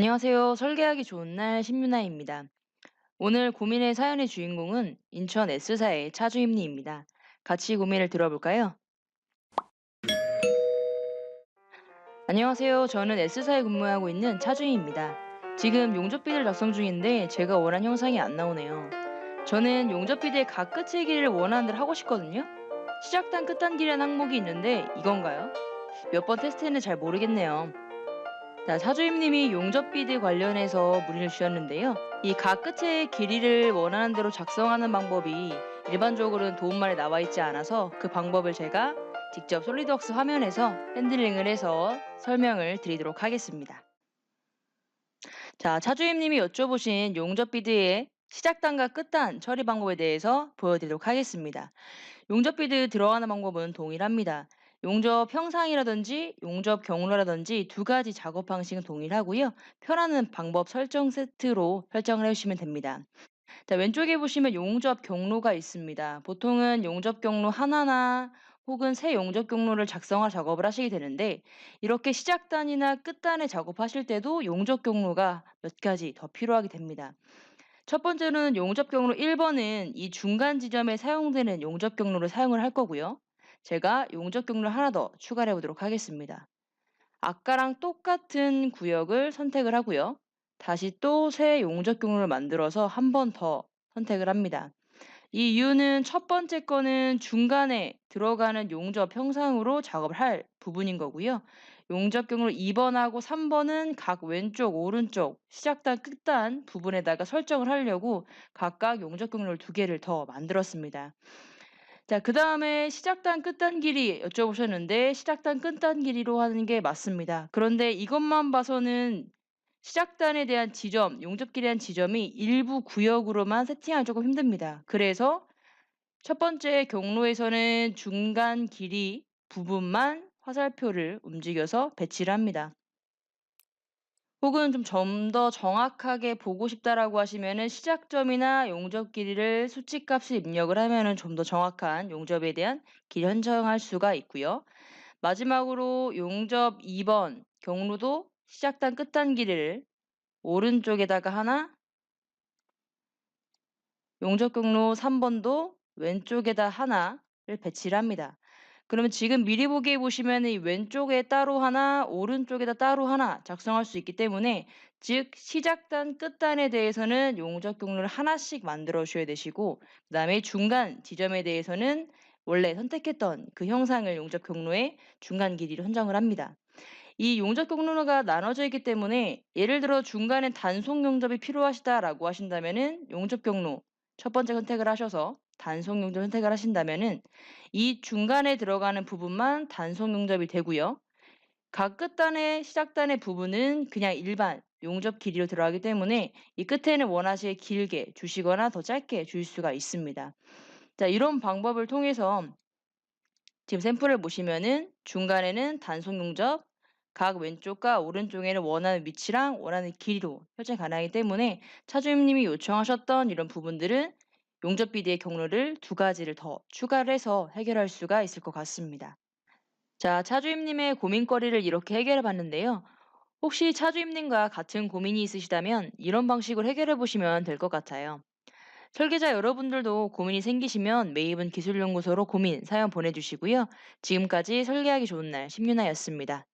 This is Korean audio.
안녕하세요. 설계하기 좋은 날 신윤아입니다. 오늘 고민의 사연의 주인공은 인천 S사의 차주임리입니다. 같이 고민을 들어볼까요? 안녕하세요. 저는 S사에 근무하고 있는 차주임입니다. 지금 용접비를 작성 중인데 제가 원한 형상이 안 나오네요. 저는 용접비의 각 끝의 길이를 원하는 대로 하고 싶거든요. 시작단 끝단 길이라는 항목이 있는데 이건가요? 몇 번 테스트했는데 잘 모르겠네요. 자, 사주임님이 용접 비드 관련해서 문의를 주셨는데요. 이 각 끝의 길이를 원하는 대로 작성하는 방법이 일반적으로는 도움말에 나와 있지 않아서 그 방법을 제가 직접 솔리드웍스 화면에서 핸들링을 해서 설명을 드리도록 하겠습니다. 자, 차주임님이 여쭤보신 용접 비드의 시작단과 끝단 처리 방법에 대해서 보여드리도록 하겠습니다. 용접 비드 들어가는 방법은 동일합니다. 용접 형상이라든지 용접 경로라든지 두 가지 작업 방식은 동일하고요. 편하는 방법 설정 세트로 설정을 해주시면 됩니다. 자, 왼쪽에 보시면 용접 경로가 있습니다. 보통은 용접 경로 하나나 혹은 새 용접 경로를 작성할 작업을 하시게 되는데 이렇게 시작단이나 끝단에 작업하실 때도 용접 경로가 몇 가지 더 필요하게 됩니다. 첫 번째는 용접 경로 1번은 이 중간 지점에 사용되는 용접 경로를 사용을 할 거고요. 제가 용접 경로를 하나 더 추가해 보도록 하겠습니다. 아까랑 똑같은 구역을 선택을 하고요. 다시 또 새 용접 경로를 만들어서 한 번 더 선택을 합니다. 이 이유는 첫 번째 거는 중간에 들어가는 용접 형상으로 작업을 할 부분인 거고요. 용접 경로 2번하고 3번은 각 왼쪽, 오른쪽, 시작단, 끝단 부분에다가 설정을 하려고 각각 용접 경로를 두 개를 더 만들었습니다. 자, 그 다음에 시작단 끝단 길이 여쭤보셨는데 시작단 끝단 길이로 하는 게 맞습니다. 그런데 이것만 봐서는 시작단에 대한 지점, 용접 길이에 대한 지점이 일부 구역으로만 세팅하기 조금 힘듭니다. 그래서 첫 번째 경로에서는 중간 길이 부분만 화살표를 움직여서 배치를 합니다. 혹은 좀 좀 더 정확하게 보고 싶다라고 하시면은 시작점이나 용접 길이를 수치값을 입력을 하면은 좀 더 정확한 용접에 대한 길이 선정할 수가 있고요. 마지막으로 용접 2번 경로도 시작단 끝단 길이를 오른쪽에다가 하나 용접 경로 3번도 왼쪽에다 하나를 배치를 합니다. 그러면 지금 미리 보기에 보시면 이 왼쪽에 따로 하나, 오른쪽에다 따로 하나 작성할 수 있기 때문에 즉 시작단, 끝단에 대해서는 용접 경로를 하나씩 만들어 주셔야 되시고 그 다음에 중간 지점에 대해서는 원래 선택했던 그 형상을 용접 경로의 중간 길이로 선정을 합니다. 이 용접 경로가 나눠져 있기 때문에 예를 들어 중간에 단속 용접이 필요하시다라고 하신다면은 용접 경로 첫 번째 선택을 하셔서 단속 용접 선택을 하신다면은 이 중간에 들어가는 부분만 단속 용접이 되고요. 각 끝단의 시작단의 부분은 그냥 일반 용접 길이로 들어가기 때문에 이 끝에는 원하시게 길게 주시거나 더 짧게 주실 수가 있습니다. 자, 이런 방법을 통해서 지금 샘플을 보시면은 중간에는 단속 용접, 각 왼쪽과 오른쪽에는 원하는 위치랑 원하는 길이로 설정 가능하기 때문에 차주임님이 요청하셨던 이런 부분들은 용접 비디의 경로를 두 가지를 더 추가를 해서 해결할 수가 있을 것 같습니다. 자, 차주임님의 고민거리를 이렇게 해결해 봤는데요. 혹시 차주임님과 같은 고민이 있으시다면 이런 방식으로 해결해 보시면 될 것 같아요. 설계자 여러분들도 고민이 생기시면 메이븐 기술연구소로 고민, 사연 보내주시고요. 지금까지 설계하기 좋은 날 심윤아였습니다.